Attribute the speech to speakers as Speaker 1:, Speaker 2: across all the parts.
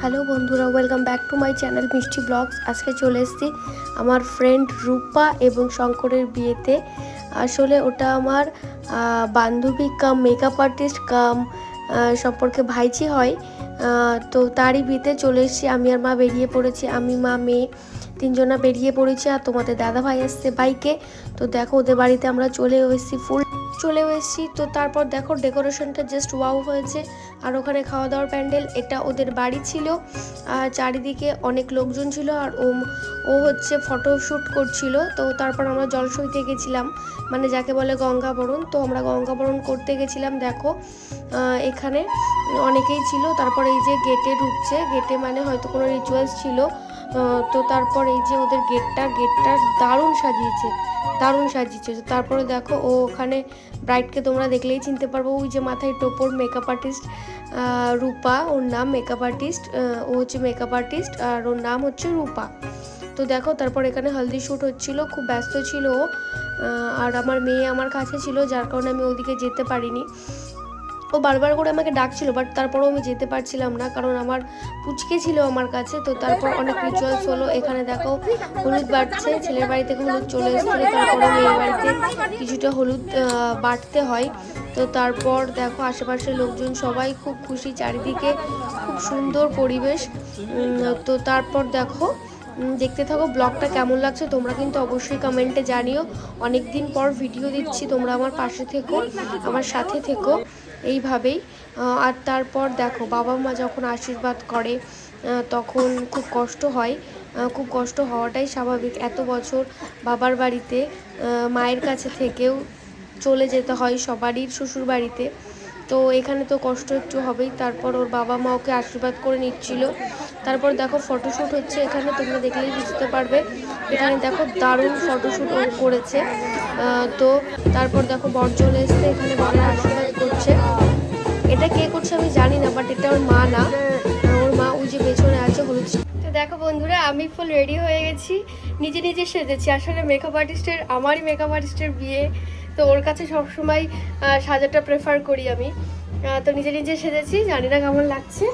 Speaker 1: Hello বন্ধুরা welcome back to my channel Mishti blogs আজকে চলে এসেছি আমার ফ্রেন্ড রূপা এবং শঙ্করের বিয়েতে। আসলে ওটা আমার বান্ধবী কাম মেকআপ আর্টিস্ট কাম সম্পর্কে ভাইচি হয়। তো তারই বিয়েতে চলে এসেছি। আমি আর মা বেরিয়ে পড়েছি। আমি, মা, মেয়ে, তিনজনা বেরিয়ে পড়েছি। আর তোমাদের দাদা ভাই আসছে বাইকে। তো দেখো, ওদের বাড়িতে আমরা চলে এসেছি ফুল চলে এসেছি। তো তারপর দেখো ডেকোরেশনটা জাস্ট ওয়াও হয়েছে। আর ওখানে খাওয়া দাওয়ার প্যান্ডেল, এটা ওদের বাড়ি ছিল। আর চারিদিকে অনেক লোকজন ছিল আর ও ও হচ্ছে ফটোশ্যুট করছিল। তো তারপর আমরা জলসইতে গেছিলাম। মানে যাকে বলে গঙ্গাবরণ। তো আমরা গঙ্গাবরণ করতে গেছিলাম, দেখো। এখানে অনেকেই ছিল। তারপর এই যে গেটে ঢুকছে। গেটে মানে হয়তো কোনো রিচুয়ালস ছিল। তো তারপর এই যে ওদের গেটটা গেটটা দারুণ সাজিয়েছে দারুণ সাজিয়েছে। তারপরে দেখো, ও ওখানে ব্রাইডকে তোমরা দেখলেই চিনতে পারব। ওই যে মাথায় টোপর মেকআপ আর্টিস্ট রূপা, ওর নাম মেকআপ আর্টিস্ট ও হচ্ছে মেকআপ আর্টিস্ট আর ওর নাম হচ্ছে রূপা। তো দেখো, তারপর এখানে হলদি শ্যুট হচ্ছিল, খুব ব্যস্ত ছিল আর আমার মেয়ে আমার কাছে ছিল, যার কারণে আমি ওদিকে যেতে পারিনি। ও বারবার করে আমাকে ডাকছিল বাট তারপরেও আমি যেতে পারছিলাম না, কারণ আমার পুচকে ছিল আমার কাছে, তো তারপর অনেক রিচুয়ালস হলো। এখানে দেখো, হলুদ বাড়ছে, ছেলের বাড়ি থেকে হলুদ চলে এসেছিল তারপরে মেয়ের বাড়িতে কিছুটা হলুদ বাটতে হয়। তো তারপর দেখো, আশেপাশের লোকজন সবাই খুব খুশি, চারিদিকে খুব সুন্দর পরিবেশ। তো তারপর দেখো দেখতে থাকো, ব্লগটা কেমন লাগছে তোমরা কিন্তু অবশ্যই কমেন্টে জানিও। অনেক দিন পর ভিডিও দিচ্ছি, তোমরা আমার পাশে থেকো, আমার সাথে থেকো, এইভাবেই। আর তারপর দেখো, বাবা মা যখন আশীর্বাদ করে তখন খুব কষ্ট হয়। খুব কষ্ট হওয়াটাই স্বাভাবিক। এত বছর বাবার বাড়িতে মায়ের কাছে থেকেও চলে যেতে হয় সবারই শ্বশুর বাড়িতে তো এখানে তো কষ্ট একটু হবেই। তারপর ওর বাবা মা ওকে আশীর্বাদ করে নিচ্ছিল। তারপর দেখো ফটোশ্যুট হচ্ছে এখানে, তোমরা দেখলেই বুঝতে পারবে। এখানে দেখো দারুণ ফটোশ্যুট ও করেছে। তো তারপর দেখো বর চলে এসছে, এখানে বরের আশীর্বাদ করছে। এটা কে করছে আমি জানি না বাট এটা ওর মা না। ওর মা ওই যে পেছনে তো দেখো বন্ধুরা, আমি ফুল রেডি হয়ে গেছি। নিজে নিজে সেজেছি। আসলে মেকআপ আর্টিস্টের আমারই মেকআপ আর্টিস্টের বিয়ে। তো ওর কাছে সবসময় সাজাটা প্রেফার করি আমি। তো নিজে নিজে সেজেছি। জানি না কেমন লাগছে।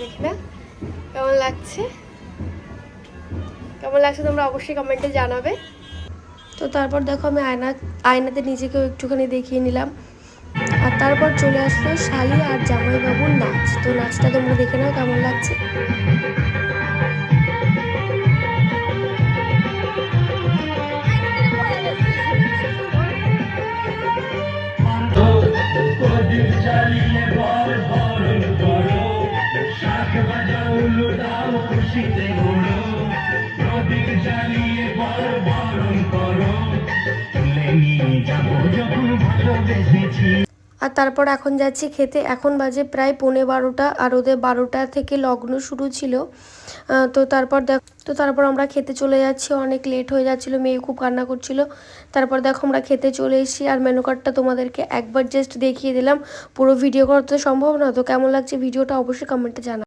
Speaker 1: দেখি না। কেমন লাগছে? কেমন লাগছে তোমরা অবশ্যই কমেন্টে জানাবে। তো তারপর দেখো আমি আয়না, আয়নাতে নিজেকেও একটুখানি দেখিয়ে নিলাম। আর তারপর চলে আসলো শালি আর জামাইবাবুর নাচ। তো নাচটা তোমরা দেখে নাও কেমন লাগছে। আর তারপর এখন যাচ্ছি খেতে। এখন বাজে প্রায় পৌনে বারোটা আর ওদের বারোটা থেকে লগ্ন শুরু ছিল। তো তারপর দেখ, তো তারপর আমরা খেতে চলে যাচ্ছি। অনেক লেট হয়ে যাচ্ছিল, মেয়ে খুব কান্না করছিল। তারপর দেখো আমরা খেতে চলে এসেছি আর মেনু কার্ডটা তোমাদেরকে একবার জাস্ট দেখিয়ে দিলাম। পুরো ভিডিও করা তো সম্ভব না, তো কেমন লাগছে? ভিডিওটা অবশ্যই কমেন্টে জানা